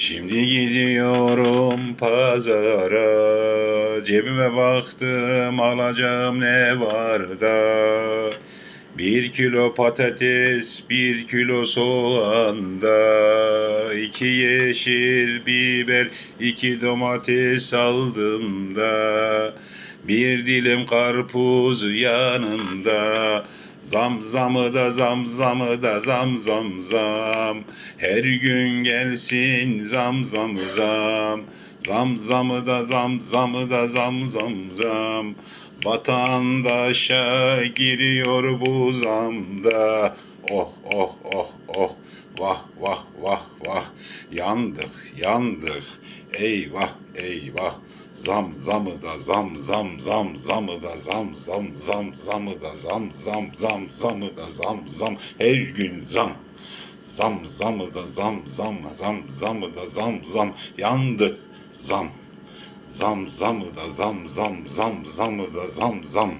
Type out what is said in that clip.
Şimdi gidiyorum pazara. Cebime baktım alacağım ne var da? Bir kilo patates, bir kilo soğan da. İki yeşil biber, iki domates aldım da. Bir dilim karpuz yanında Zam zamı da zam zamı da zam zam zam. Her gün gelsin zam zam zam. Zam zamı da zam zamı da zam zam zam. Vatandaşa giriyor bu zamda. Oh oh oh oh. Vah vah vah vah. Yandık yandık. Eyvah eyvah Zam zamı da zam zam zam zamı da zam zam zam zamı da zam zam zam zamı da zam zam her gün zam zam zamı da zam zam zam zamı da zam zam yandık zam zam zamı da zam zam zam zamı da zam zam